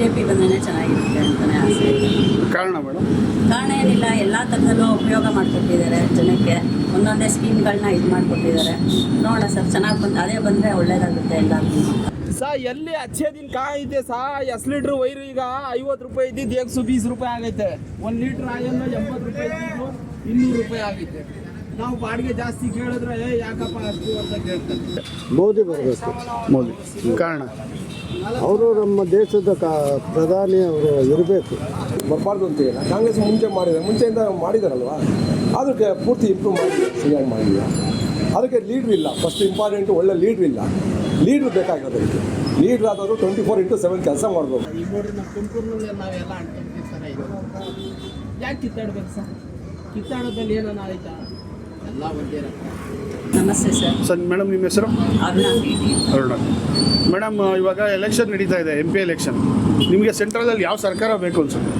J P ಬಂದ್ರೆ ಚೆನ್ನಾಗಿರುತ್ತೆ ಅಂತಾನೆ ಆಸೆ ಇದೆ. ಕಾರಣ ಮೇಡಮ್ ಕಾರಣ ಏನಿಲ್ಲ ಎಲ್ಲ ಥರದಲ್ಲೂ ಉಪಯೋಗ ಮಾಡಿಕೊಟ್ಟಿದ್ದಾರೆ ಜನಕ್ಕೆ. ಒಂದೊಂದೇ ಸ್ಕೀಮ್ಗಳನ್ನ ಇದು ಮಾಡಿಕೊಟ್ಟಿದ್ದಾರೆ. ನೋಡೋಣ ಸರ್ ಚೆನ್ನಾಗಿ ಬಂದು ಅದೇ ಬಂದರೆ ಒಳ್ಳೇದಾಗುತ್ತೆ ಎಲ್ಲರಿಗೂ. ಸರ್ ಸಾ ಎಲ್ಲಿ ಹಚ್ಚೇದಿನ ಕಾಯಿ ಇದೆ ಸಾ? ಎಸ್ ಲೀಟ್ರ್ ವೈರು ಈಗ ಐವತ್ತು ರೂಪಾಯಿ ಇದ್ದಿದ್ದು ಸು ಬೀಸ್ ರೂಪಾಯಿ ಆಗೈತೆ. ಒಂದು ಲೀಟ್ರ್ ಆಯನ್ನು ಎಂಬತ್ತು ರೂಪಾಯಿ ಇದ್ದಿದ್ದು ಇನ್ನೂರು ರೂಪಾಯಿ ಆಗೈತೆ. ನಾವು ಬಾಡಿಗೆ ಜಾಸ್ತಿ ಕೇಳಿದ್ರೆ ಏ ಯಾಕಪ್ಪ ಅಷ್ಟು ಅಂತ ಕೇಳ್ತಾರೆ. ಮೋದಿ ಬರಬೇಕು. ಮೋದಿ. ಕಾರಣ? ಅವರು ನಮ್ಮ ದೇಶದ ಕ ಪ್ರಧಾನಿ ಅವರು ಇರಬೇಕು. ಬರಬಾರ್ದು ಅಂತ ಇಲ್ಲ ಕಾಂಗ್ರೆಸ್ ಮುಂಚೆ ಮಾಡಿದ್ದಾರೆ. ಮುಂಚೆಯಿಂದ ಮಾಡಿದಾರಲ್ವಾ? ಅದಕ್ಕೆ ಪೂರ್ತಿ ಇಂಪ್ರೂವ್ ಮಾಡಿ ಸರಿಯಾಗಿ ಮಾಡಿಲ್ಲ ಅದಕ್ಕೆ ಲೀಡ್ರ್ ಇಲ್ಲ. ಫಸ್ಟ್ ಇಂಪಾರ್ಟೆಂಟ್ ಒಳ್ಳೆ ಲೀಡ್ರ್ ಇಲ್ಲ. ಲೀಡ್ರ್ ಬೇಕಾಗಿರೋದು ಅದಕ್ಕೆ. ಲೀಡ್ರ್ ಆದವರು ಟ್ವೆಂಟಿ ಫೋರ್ ಇಂಟು ಸೆವೆನ್ ಕೆಲಸ ಮಾಡಬೇಕು ಈಗ ನೋಡ್ರಿ ನಮ್ಮ ತುಮಕೂರಿನಲ್ಲಿ ನಾವೆಲ್ಲ ಅಂಟ್ಕೊಂಡ್ವಿ ಸರ್ ಯಾಕೆ ಕಿತ್ತಾಡ್ಬೇಕು ಸರ್? ಕಿತ್ತಾಡೋದಲ್ಲಿ ಏನೋ ಆಯ್ತಾ? ನಮಸ್ತೆ ಸರ್. ಸರ್ ಮೇಡಮ್ ನಿಮ್ಮ ಹೆಸರು? ಅರುಣಾ ಮೇಡಮ್ ಇವಾಗ ಎಲೆಕ್ಷನ್ ನಡೀತಾ ಇದೆ ಎಂ ಪಿ ಎಲೆಕ್ಷನ್. ನಿಮಗೆ ಸೆಂಟ್ರಲಲ್ಲಿ ಯಾವ ಸರ್ಕಾರ ಬೇಕು ಅನ್ಸುತ್ತೆ?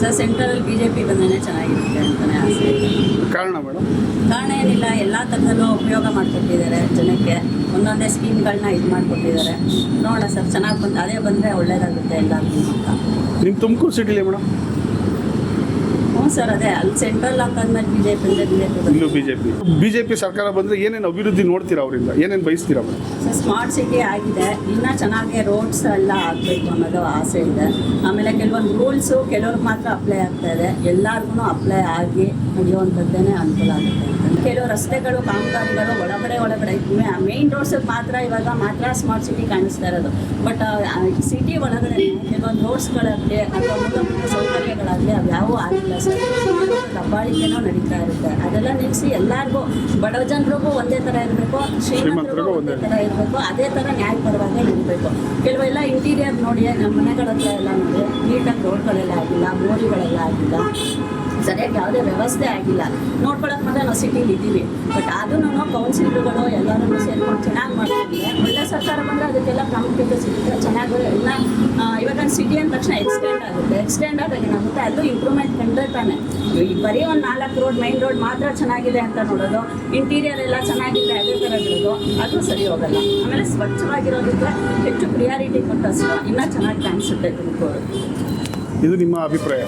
Sir central B J P ಬಂದೇ ಚೆನ್ನಾಗಿರುತ್ತೆ ಅಂತಲೇ ಆಸೆ ಇದೆ. ಕಾರಣ ಮೇಡಮ್? ಕಾರಣ ಏನಿಲ್ಲ ಎಲ್ಲ ಥರದಲ್ಲೂ ಉಪಯೋಗ ಮಾಡಿಕೊಟ್ಟಿದ್ದಾರೆ ಜನಕ್ಕೆ. ಒಂದೊಂದೇ ಸ್ಕೀಮ್ಗಳನ್ನ ಇದು ಮಾಡಿಕೊಟ್ಟಿದ್ದಾರೆ. ನೋಡೋಣ ಸರ್ ಚೆನ್ನಾಗಿ ಬಂದು ಅದೇ ಬಂದರೆ ಒಳ್ಳೇದಾಗುತ್ತೆ ಎಲ್ಲರಿಗೂ ಅಂತ. ನಿಮ್ಮ ತುಮಕೂರು ಸಿಟಿಲಿ ಮೇಡಮ್? ಸರ್ ಅದೇ. ಅಲ್ಲಿ ಸೆಂಟ್ರಲ್ ಹಾಕಾದ್ಮೇಲೆ ಬಿ ಜೆ ಪಿ ಅಂದರೆ J P B J P B J P P ಸರ್ಕಾರ ಬಂದ್ರೆ ಏನೇನು ಅಭಿವೃದ್ಧಿ ನೋಡ್ತೀರಾ ಅವರಿಂದ? ಏನೇನು ಬಯಸ್ತೀರಾ ಮೇಡಮ್ ಸೊ ಸ್ಮಾರ್ಟ್ ಸಿಟಿ ಆಗಿದೆ. ಇನ್ನೂ ಚೆನ್ನಾಗಿ ರೋಡ್ಸ್ ಎಲ್ಲ ಆಗಬೇಕು ಅನ್ನೋದು ಆಸೆ ಇದೆ. ಆಮೇಲೆ ಕೆಲವೊಂದು ರೂಲ್ಸು ಕೆಲವ್ರಿಗೆ ಮಾತ್ರ ಅಪ್ಲೈ ಆಗ್ತಾ ಇದೆ. ಎಲ್ಲರಿಗೂ ಅಪ್ಲೈ ಆಗಿ ನಡೆಯುವಂಥದ್ದೇ ಅನುಕೂಲ ಆಗುತ್ತೆ. ಕೆಲವು ರಸ್ತೆಗಳು ಕಾಮಗಾರಿಗಳು ಒಳಗಡೆ ಒಳಗಡೆ ಮೇನ್ ರೋಡ್ಸಿಗೆ ಮಾತ್ರ ಇವಾಗ ಮಾತ್ರ ಸ್ಮಾರ್ಟ್ ಸಿಟಿ ಕಾಣಿಸ್ತಾ ಇರೋದು. ಬಟ್ ಸಿಟಿ ಒಳಗಡೆ ಕೆಲವೊಂದು ರೋಡ್ಸ್ಗಳಾಗಲಿ ಅಥವಾ ಮೂಲಭೂತ ಸೌಕರ್ಯಗಳಾಗಲಿ ಅವು ಆಗಿಲ್ಲ. ಸರ್ ದಬ್ಬಾಳಿಕೆನೂ ನಡೀತಾ ಇರುತ್ತೆ. ಅದೆಲ್ಲ ನಿಲ್ಲಿಸಿ ಎಲ್ಲರಿಗೂ ಬಡ ಜನರಿಗೂ ಒಂದೇ ಥರ ಇರಬೇಕು ಶ್ರೀಮಂತರಿಗೂ ಒಂದೇ ಥರ ಇರಬೇಕು ಅದೇ ಥರ ನ್ಯಾಯಪರವಾಗಿ ಇರಬೇಕು. ಕೆಲವೆಲ್ಲ ಇಂಟೀರಿಯರ್ ನೋಡಿ ನಮ್ಮ ಮನೆಗಳ ಹತ್ರ ಎಲ್ಲ ನೋಡಿ ನೀಟಾಗಿ ರೋಡ್ಗಳೆಲ್ಲ ಆಗಿಲ್ಲ ಮೋರಿಗಳೆಲ್ಲ ಆಗಿಲ್ಲ. ಸರಿಯಾಗಿ ಯಾವುದೇ ವ್ಯವಸ್ಥೆ ಆಗಿಲ್ಲ. ನೋಡ್ಕೊಳಕ್ಕೆ ಮಾತ್ರ ನಾವು ಸಿಟಿಲಿ ಇದ್ದೀವಿ. ಬಟ್ ಅದನ್ನು ಕೌನ್ಸಿಲರ್ಗಳು ಎಲ್ಲರೂ ಸೇರ್ಕೊಂಡು ಚೆನ್ನಾಗಿ ಮಾಡ್ತಿದ್ರೆ ಒಳ್ಳೆ ಸರ್ಕಾರ ಬಂದರೆ ಅದಕ್ಕೆಲ್ಲ ಪ್ರಾಮುಖ್ಯತೆ ಸಿಗುತ್ತೆ. ಚೆನ್ನಾಗಿ ಎಲ್ಲ ಇವಾಗ ಸಿಟಿ ಅಂದ ತಕ್ಷಣ ಎಕ್ಸ್ಟೆಂಡ್ ಆಗುತ್ತೆ. ಎಕ್ಸ್ಟೆಂಡ್ ಆದಾಗ ಏನಾಗುತ್ತೆ? ಅಲ್ಲೂ ಇಂಪ್ರೂವ್ಮೆಂಟ್ ಕಂಡ್ರೆ ತಾನೆ. ಬರೀ ಒಂದು ನಾಲ್ಕು ರೋಡ್ ಮೈನ್ ರೋಡ್ ಮಾತ್ರ ಚೆನ್ನಾಗಿದೆ ಅಂತ ನೋಡೋದು. ಇಂಟೀರಿಯರ್ ಎಲ್ಲ ಚೆನ್ನಾಗಿದೆ ಅದೇ ಥರ ಇರೋದು. ಅದು ಸರಿ ಹೋಗಲ್ಲ. ಆಮೇಲೆ ಸ್ವಚ್ಛವಾಗಿರೋದಕ್ಕೆ ಹೆಚ್ಚು ಪ್ರಿಯಾರಿಟಿ ಕೊಟ್ಟಷ್ಟು ಇನ್ನೂ ಚೆನ್ನಾಗಿ ಕಾಣಿಸುತ್ತೆ ತುಮಕೂರು. ಇದು ನಿಮ್ಮ ಅಭಿಪ್ರಾಯ.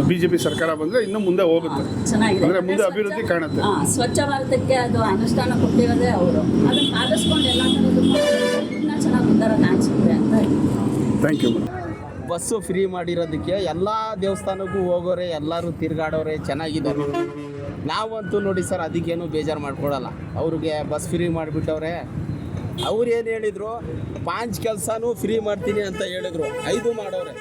ಬಿಜೆಪಿ ಜೆ ಪಿ ಸರ್ಕಾರ ಬಂದರೆ ಇನ್ನೂ ಮುಂದೆ ಹೋಗುತ್ತೆ. ಚೆನ್ನಾಗಿದೆ. ಅಂದ್ರೆ ಮುಂದೆ ಅಭಿವೃದ್ಧಿ ಕಾಣುತ್ತೆ. ಹಾ, ಸ್ವಚ್ಛ ಭಾರತಕ್ಕೆ ಅದು ಅನುಷ್ಠಾನ ಕೊಟ್ಟಿರೋದೇ ಅವರು. ಅದನ್ನ ಪಾಲಿಸ್ಕೊಂಡು ಎಲ್ಲ ಥರದ್ದು ಇನ್ನೂ ಚೆನ್ನಾಗಿ ಉದ್ಧಾರ ಕಾಣಿಸುತ್ತೆ ಅಂತ thank you madam bus free ಮಾಡಿರೋದಕ್ಕೆ ಎಲ್ಲ ದೇವಸ್ಥಾನಕ್ಕೂ ಹೋಗೋರೆ ಎಲ್ಲರೂ ತಿರ್ಗಾಡೋರೆ ಚೆನ್ನಾಗಿದ್ದಾರೆ ನಾವಂತೂ ನೋಡಿ ಸರ್ ಅದಕ್ಕೇನು ಬೇಜಾರು ಮಾಡ್ಕೊಡಲ್ಲ ಅವ್ರಿಗೆ ಬಸ್ ಫ್ರೀ ಮಾಡಿಬಿಟ್ಟವ್ರೆ ಅವ್ರು ಏನು ಹೇಳಿದ್ರು? ಪಾಂಚ್ ಕೆಲಸನೂ ಫ್ರೀ ಮಾಡ್ತೀನಿ ಅಂತ ಹೇಳಿದ್ರು. ಐದು ಮಾಡೋರೆ.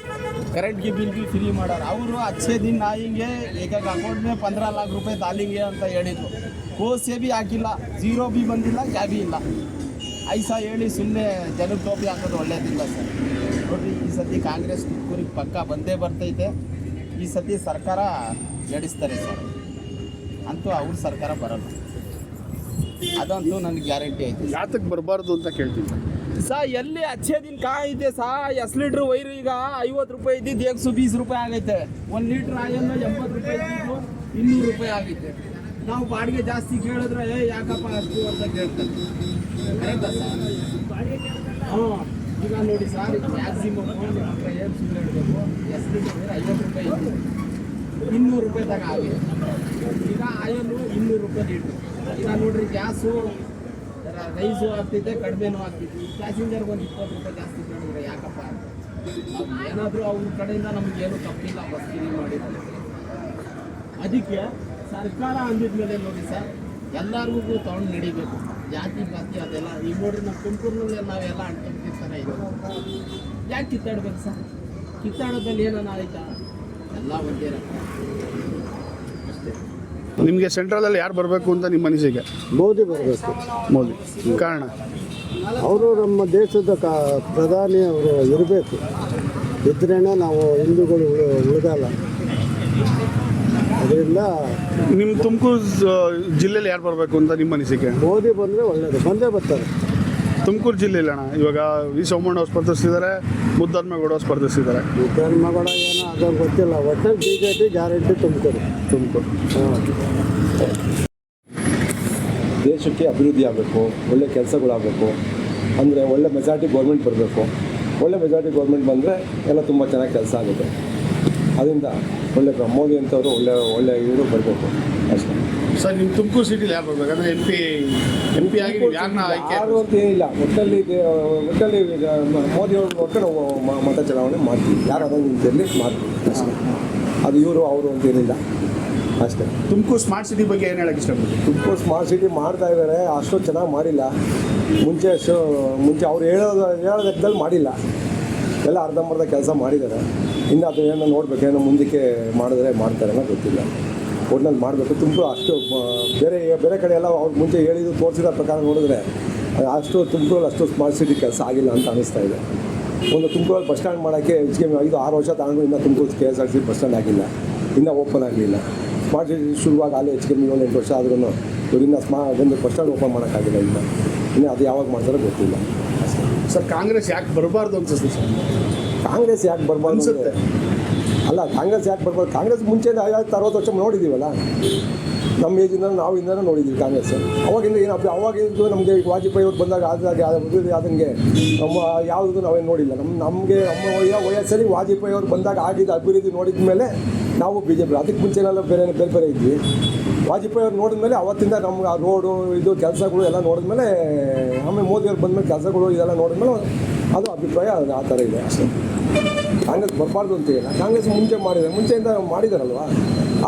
ಕರೆಂಟ್ಗೆ ಬಿಲ್ ಬಿ ಫ್ರೀ ಮಾಡೋರು. ಅವರು ಅಚ್ಚೇ ದಿನ ನಾ ಹಿಂಗೆ ಅಕೌಂಟ್ ಮೇ ಪಂದ್ರ ಲಾಖ ರೂಪಾಯಿ ತಾಲಿಂಗೆ ಅಂತ ಹೇಳಿದ್ರು. ಕೋಸೆ ಬಿ ಹಾಕಿಲ್ಲ. ಜೀರೋ ಬಿ ಬಂದಿಲ್ಲ, ಕ್ಯಾಬಿ ಇಲ್ಲ. ಐಸಾ ಹೇಳಿ ಸುಮ್ಮನೆ ಜನಕ್ಕೆ ಟೋಪಿ ಹಾಕೋದು ಒಳ್ಳೇದಿಲ್ಲ ಸರ್. ನೋಡಿರಿ, ಈ ಸತಿ ಕಾಂಗ್ರೆಸ್ ಕುರಿ ಪಕ್ಕ ಬಂದೇ ಬರ್ತೈತೆ. ಈ ಸತಿ ಸರ್ಕಾರ ನಡೆಸ್ತಾರೆ ಸರ್. ಅಂತೂ ಅವ್ರ ಸರ್ಕಾರ ಬರಲ್ಲ. ಅದಂತೂ ನನಗೆ ಗ್ಯಾರಂಟಿ ಐತೆ ಯಾತಕ್ಕೆ ಬರಬಾರ್ದು ಅಂತ ಕೇಳ್ತೀನಿ. ಸಾ ಎಲ್ಲಿ ಅಚ್ಚೆ ದಿನ ಕಾ ಇದೆ ಸಾ ಎಸ್ ಲೀಟ್ರ್ ವೈರ್ ಈಗ ಐವತ್ತು ರೂಪಾಯಿ ಇದ್ದಿದ್ದು ಏಕ್ ಸು ಬೀಸ್ ರೂಪಾಯಿ ಆಗೈತೆ. ಒಂದು ಲೀಟ್ರ್ ಆಯನ್ನು ಎಂಬತ್ತು ರೂಪಾಯಿ ಇದ್ದಿದ್ದು ಇನ್ನೂರು ರೂಪಾಯಿ ಆಗೈತೆ. ನಾವು ಬಾಡಿಗೆ ಜಾಸ್ತಿ ಕೇಳಿದ್ರೆ ಏ ಯಾಕಪ್ಪ ಅಷ್ಟು ಅಂತ ಕೇಳ್ತಾರೆ. ಕರೆಕ್ಟಾ ಸರ್ ಹ್ಞೂ ಈಗ ನೋಡಿ ಸರ್ ಮ್ಯಾಕ್ಸಿಮಮ್ ಏನು ಸುಳ್ಳು ಹೇಳಬೇಕು. ಎಸ್ ಲೀಟ್ರ್ ಐವತ್ತು ರೂಪಾಯಿ ಇನ್ನೂರು ರೂಪಾಯಿ ತಗ ಆಗಿದೆ. ಈಗ ಆಯಲ್ಲು ಇನ್ನೂರು ರೂಪಾಯಿ ಲೀಟ್ರು ಈಗ ನೋಡ್ರಿ, ಗ್ಯಾಸು ರೈಸು ಆಗ್ತಿದೆ, ಕಡಿಮೆನೂ ಆಗ್ತಿತ್ತು ಪ್ಯಾಸೆಂಜರ್ಗೆ ಒಂದು ಇಪ್ಪತ್ತು ರೂಪಾಯಿ ಜಾಸ್ತಿ ಮಾಡಿದ್ರೆ ಯಾಕಪ್ಪ ಏನಾದರೂ ಅವ್ರ ಕಡೆಯಿಂದ ನಮಗೇನು ತಪ್ಪಿಲ್ಲ ಬಸ್ ಫ್ರೀ ಮಾಡಿದ್ರೆ. ಅದಕ್ಕೆ ಸರ್ಕಾರ ಅಂದಿದ್ಮೇಲೆ ನೋಡಿ ಸರ್ ಎಲ್ಲರಿಗೂ ತೊಗೊಂಡು ನಡಿಬೇಕು. ಜಾತಿ ಪಾತಿ ಅದೆಲ್ಲ. ಈಗ ನೋಡ್ರಿ ನಮ್ಮ ತುಮಕೂರಿನಲ್ಲಿ ನಾವೆಲ್ಲ ಅಂಟ್ಕೊಂಡ್ತಿರ್ತಾರೆ ಇದು ಯಾಕೆ ಕಿತ್ತಾಡ್ಬೇಕು ಸರ್? ಕಿತ್ತಾಡೋದಲ್ಲಿ ಏನನ್ನ ಆಯ್ತಾ? ಎಲ್ಲ ಒಂದೇ ನಿಮಗೆ ಸೆಂಟ್ರಲಲ್ಲಿ ಯಾರು ಬರಬೇಕು ಅಂತ ನಿಮ್ಮ ಅನಿಸಿಕೆ? ಮೋದಿ ಬರಬೇಕು. ಮೋದಿ. ಕಾರಣ? ಅವರು ನಮ್ಮ ದೇಶದ ಕಾ ಪ್ರಧಾನಿ ಅವರು ಇರಬೇಕು. ಇದ್ರೇ ನಾವು ಹಿಂದೂಗಳು ಉಳಿ ಉಳಿದಲ್ಲ. ಅದರಿಂದ ನಿಮ್ಮ ತುಮಕೂರು ಜಿಲ್ಲೆಯಲ್ಲಿ ಯಾರು ಬರಬೇಕು ಅಂತ ನಿಮ್ಮ ಅನಿಸಿಕೆ? ಮೋದಿ ಬಂದರೆ ಒಳ್ಳೆಯದು ಬಂದೇ ಬರ್ತಾರೆ. ತುಮಕೂರು ಜಿಲ್ಲೆಯಲ್ಲಿ ಅಣ್ಣ. ಇವಾಗ ವಿ ಸೋಮಣ್ಣ ಅವ್ರು ಸ್ಪರ್ಧಿಸ್ತಿದ್ದಾರೆ ಮುದ್ದನ್ಮೇಗೌಡ ಸ್ಪರ್ಧಿಸ್ತಿದ್ದಾರೆ. ಮಗಳ ಏನೋ ಅದು ಗೊತ್ತಿಲ್ಲ. ಒಟ್ಟು B J P guarantee Tumakuru. Tumakuru. ದೇಶಕ್ಕೆ ಅಭಿವೃದ್ಧಿ ಆಗಬೇಕು ಒಳ್ಳೆ ಕೆಲಸಗಳಾಗಬೇಕು ಅಂದರೆ ಒಳ್ಳೆ ಮೆಜಾರಿಟಿ ಗೌರ್ಮೆಂಟ್ ಬರಬೇಕು. ಒಳ್ಳೆ ಮೆಜಾರಿಟಿ ಗೌರ್ಮೆಂಟ್ ಬಂದರೆ ಎಲ್ಲ ತುಂಬ ಚೆನ್ನಾಗಿ ಕೆಲಸ ಆಗುತ್ತೆ. ಅದರಿಂದ ಒಳ್ಳೆ ಪ್ರ- ಮೋದಿ ಅಂತವರು ಒಳ್ಳೆ ಒಳ್ಳೆ ಇವರು ಬರಬೇಕು. ಅಷ್ಟೇ. ಸರ್ ನಿಮ್ಮ ತುಮಕೂರು ಸಿಟಿಲಿ ಯಾರು ಬರ್ಬೇಕಂದ್ರೆ ಅಂದರೆ ಎಂ ಪಿ ಎಂ ಪಿ ಆಗಿ ನೀವು ಯಾರನ್ನ ಆಯ್ಕೆ ಯಾರು ಅಂತ ಏನಿಲ್ಲ. ಒಟ್ಟಲ್ಲಿ ಒಟ್ಟಲ್ಲಿ ಮೋದಿ ಅವರು ಒಟ್ಟು ನಾವು ಮತ ಚಲಾವಣೆ ಮಾಡ್ತೀವಿ. ಯಾರು ಅದನ್ನು ನಿಂತಿರಲಿ ಮಾಡ್ತೀವಿ. ಅದು ಇವರು ಅವರು ಅಂತ ಏನಿಲ್ಲ. ಅಷ್ಟೇ. ತುಮಕೂರು ಸ್ಮಾರ್ಟ್ ಸಿಟಿ ಬಗ್ಗೆ ಏನು ಹೇಳಕ್ಕೆ ಇಷ್ಟಪಡ್ತೀವಿ ತುಮಕೂರು ಸ್ಮಾರ್ಟ್ ಸಿಟಿ ಮಾಡ್ತಾ ಇದ್ದಾರೆ ಅಷ್ಟೊಂದು ಚೆನ್ನಾಗಿ ಮಾಡಿಲ್ಲ. ಮುಂಚೆ ಶೋ ಮುಂಚೆ ಅವ್ರು ಹೇಳೋದು ಹೇಳೋದಕ್ಕದಲ್ಲಿ ಮಾಡಿಲ್ಲ. ಎಲ್ಲ ಅರ್ಧಂಬರ್ಧ ಕೆಲಸ ಮಾಡಿದ್ದಾರೆ ಇನ್ನು ಅದು ಏನೋ ನೋಡ್ಬೇಕು. ಏನೋ ಮುಂದಕ್ಕೆ ಮಾಡಿದ್ರೆ ಮಾಡ್ತಾರೆ ಅನ್ನೋ ಗೊತ್ತಿಲ್ಲ. ಒಟ್ನಲ್ಲಿ ಮಾಡಬೇಕು. ತುಂಬ ಅಷ್ಟು ಬೇರೆ ಬೇರೆ ಕಡೆ ಎಲ್ಲ ಅವ್ರು ಮುಂಚೆ ಹೇಳಿದ್ದು ತೋರಿಸಿದ ಪ್ರಕಾರ ನೋಡಿದ್ರೆ ಅಷ್ಟು ತುಮಕೂರಲ್ಲಿ ಅಷ್ಟು ಸ್ಮಾರ್ಟ್ ಸಿಟಿ ಕೆಲಸ ಆಗಿಲ್ಲ ಅಂತ ಅನಿಸ್ತಾ ಇದೆ. ಒಂದು ತುಮಕೂರಲ್ಲಿ ಬಸ್ ಸ್ಟ್ಯಾಂಡ್ ಮಾಡೋಕ್ಕೆ ಹೆಚ್ಚಿಗೆ ಐದು ಆರು ವರ್ಷ ತಗೊಂಡು ಇನ್ನೂ Tumakuru K S R C bus stand ಆಗಿಲ್ಲ. ಇನ್ನೂ ಓಪನ್ ಆಗಲಿಲ್ಲ. ಸ್ಮಾರ್ಟ್ ಸಿಟಿ ಶುರುವಾಗ ಅಲ್ಲಿ ಹೆಚ್ಚಿಗೆ ಏಳು ಎಂಟು ವರ್ಷ ಆದ್ರೂ ಇವರಿಂದ ಇನ್ನೂ ಸ್ಮಾ ಒಂದು ಬಸ್ ಸ್ಟ್ಯಾಂಡ್ ಓಪನ್ ಮಾಡೋಕ್ಕಾಗಿಲ್ಲ ಇನ್ನು. ಇನ್ನು ಅದು ಯಾವಾಗ ಮಾಡ್ತಾರೋ ಗೊತ್ತಿಲ್ಲ. ಸರ್ ಕಾಂಗ್ರೆಸ್ ಯಾಕೆ ಬರಬಾರ್ದು ಅನ್ಸುತ್ತೆ ಸರ್? ಕಾಂಗ್ರೆಸ್ ಯಾಕೆ ಬರಬಾರ್ದು ಅನ್ಸುತ್ತೆ. ಅಲ್ಲ, ಕಾಂಗ್ರೆಸ್ ಯಾಕೆ ಬರ್ಬೋದು? ಕಾಂಗ್ರೆಸ್ ಮುಂಚೆ ಐವತ್ತು ಅರವತ್ತು ವರ್ಷ ನೋಡಿದ್ದೀವಲ್ಲ ನಮ್ಮ ಏಜಿಂದ ನಾವು ಇಂದನೂ ನೋಡಿದ್ದೀವಿ ಕಾಂಗ್ರೆಸ್. ಅವಾಗಿಂದ ಏನು ಅವಾಗಿಂದ ನಮಗೆ ವಾಜಪೇಯಿ ಅವ್ರು ಬಂದಾಗ ಆದಾಗ ಆದಂಗೆ ನಮ್ಮ ಯಾವುದು ನಾವೇನು ನೋಡಿಲ್ಲ. ನಮ್ಮ ನಮಗೆ ನಮ್ಮ ವಯ ವಯಸ್ಸಲ್ಲಿ ವಾಜಪೇಯಿ ಅವ್ರು ಬಂದಾಗ ಆಗಿದ್ದ ಅಭಿವೃದ್ಧಿ ನೋಡಿದ ಮೇಲೆ ನಾವು ಬಿ ಜೆ ಪಿ ಅದಕ್ಕೆ ಮುಂಚೆನೆಲ್ಲ ಬೇರೆ ಬೇರೆ ಬೇರೆ ಇದ್ವಿ. ವಾಜಪೇಯಿ ಅವ್ರು ನೋಡಿದ ಮೇಲೆ ಅವತ್ತಿಂದ ನಮ್ಗೆ ಆ ರೋಡು, ಇದು ಕೆಲಸಗಳು ಎಲ್ಲ ನೋಡಿದ್ಮೇಲೆ ಆಮೇಲೆ ಮೋದಿ ಅವ್ರು ಬಂದಮೇಲೆ ಕೆಲಸಗಳು ಇದೆಲ್ಲ ನೋಡಿದ್ಮೇಲೆ ಅದು ಅಭಿಪ್ರಾಯ, ಅದು ಆ ಥರ ಇದೆ ಅಷ್ಟೇ. ಕಾಂಗ್ರೆಸ್ ಬರಬಾರ್ದು ಅಂತ ಇಲ್ಲ ಕಾಂಗ್ರೆಸ್ ಮುಂಚೆ ಮಾಡಿದೆ, ಮುಂಚೆಯಿಂದ ಮಾಡಿದಾರಲ್ವಾ?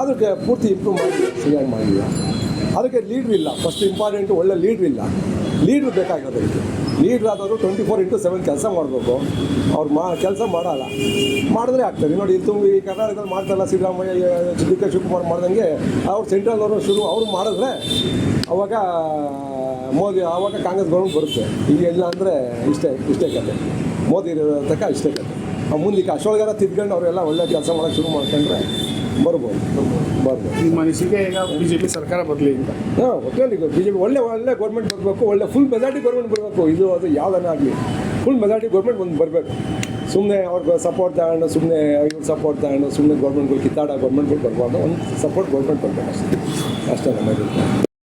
ಅದಕ್ಕೆ ಪೂರ್ತಿ ಇಂಪ್ರೂವ್ ಮಾಡಿ, ಸರಿಯಾಗಿ ಮಾಡಿಲ್ಲ. ಅದಕ್ಕೆ ಲೀಡ್ರ್ ಇಲ್ಲ. ಫಸ್ಟ್ ಇಂಪಾರ್ಟೆಂಟು ಒಳ್ಳೆ ಲೀಡ್ರ್ ಇಲ್ಲ. ಲೀಡ್ರ್ ಬೇಕಾಗಿರೋದು ಇದಕ್ಕೆ ಲೀಡ್ರ್ ಆದವರು ಟ್ವೆಂಟಿ ಫೋರ್ ಇಂಟು ಸೆವೆನ್ ಕೆಲಸ ಮಾಡಬೇಕು. ಅವ್ರು ಮಾ, ಕೆಲಸ ಮಾಡಲ್ಲ. ಮಾಡಿದ್ರೆ ಆಗ್ತದೆ. ನೋಡಿ ಇಲ್ಲಿ ತುಂಬ ಈ ಕರ್ನಾಟಕದಲ್ಲಿ ಮಾಡ್ತಾರಲ್ಲ ಸಿದ್ದರಾಮಯ್ಯ ಡಿ ಕೆ ಶಿವಕುಮಾರ್ ಮಾಡ್ದಂಗೆ, ಅವ್ರು ಸೆಂಟ್ರಲ್ ಅವರು ಶುರು, ಅವರು ಮಾಡಿದ್ರೆ ಅವಾಗ ಮೋದಿ ಆವಾಗ ಕಾಂಗ್ರೆಸ್ ಗೌರ್ಮೆಂಟ್ ಬರುತ್ತೆ. ಈಗ ಇಲ್ಲ ಅಂದರೆ ಇಷ್ಟೇ ಇಷ್ಟೇ ಕತೆ. ಮೋದಿ ಇರೋ ತನಕ ಇಷ್ಟೇ ಕತೆ. ಆ ಮುಂದಕ್ಕೆ ಅಶೋಕರ ತಿದ್ಕೊಂಡು ಅವರೆಲ್ಲ ಒಳ್ಳೆ ಕೆಲಸ ಮಾಡೋಕ್ಕೆ ಶುರು ಮಾಡ್ಕೊಂಡ್ರೆ ಬರ್ಬೋದು. ಬರ್ಬೋದು. ನಿಮ್ಮ ಮನಸ್ಸಿಗೆ ಈಗ ಬಿ ಜೆ ಪಿ ಸರ್ಕಾರ ಬರಲಿ ಅಂತ. ಹಾಂ ಒಟ್ಟಲ್ಲಿ ಬಿ ಜೆ ಪಿ ಒಳ್ಳೆ ಒಳ್ಳೆ ಗೌರ್ಮೆಂಟ್ ಬರಬೇಕು ಒಳ್ಳೆ ಫುಲ್ ಮೆಜಾರಿಟಿ ಗೌರ್ಮೆಂಟ್ ಬರಬೇಕು. ಇದು ಅದು ಯಾವುದನ್ನ ಆಗಲಿ. ಫುಲ್ ಮೆಜಾರಿಟಿ ಗೌರ್ಮೆಂಟ್ ಒಂದು ಬರಬೇಕು. ಸುಮ್ಮನೆ ಅವ್ರಿಗೆ ಸಪೋರ್ಟ್ ತಗೊಂಡು ಸುಮ್ಮನೆ ಇವ್ರು ಸಪೋರ್ಟ್ ತಗೊಂಡು ಸುಮ್ಮನೆ ಗೌರ್ಮೆಂಟ್ಗಳು ಕಿತ್ತಾಡೋ ಗೌರ್ಮೆಂಟ್ಗಳು ಬರಬಾರ್ದು. ಒಂದು ಸಪೋರ್ಟ್ ಗೌರ್ಮೆಂಟ್ ಬರಬೇಕು ಅಷ್ಟೇ. ಅಷ್ಟೇ ನಮ್ಮ.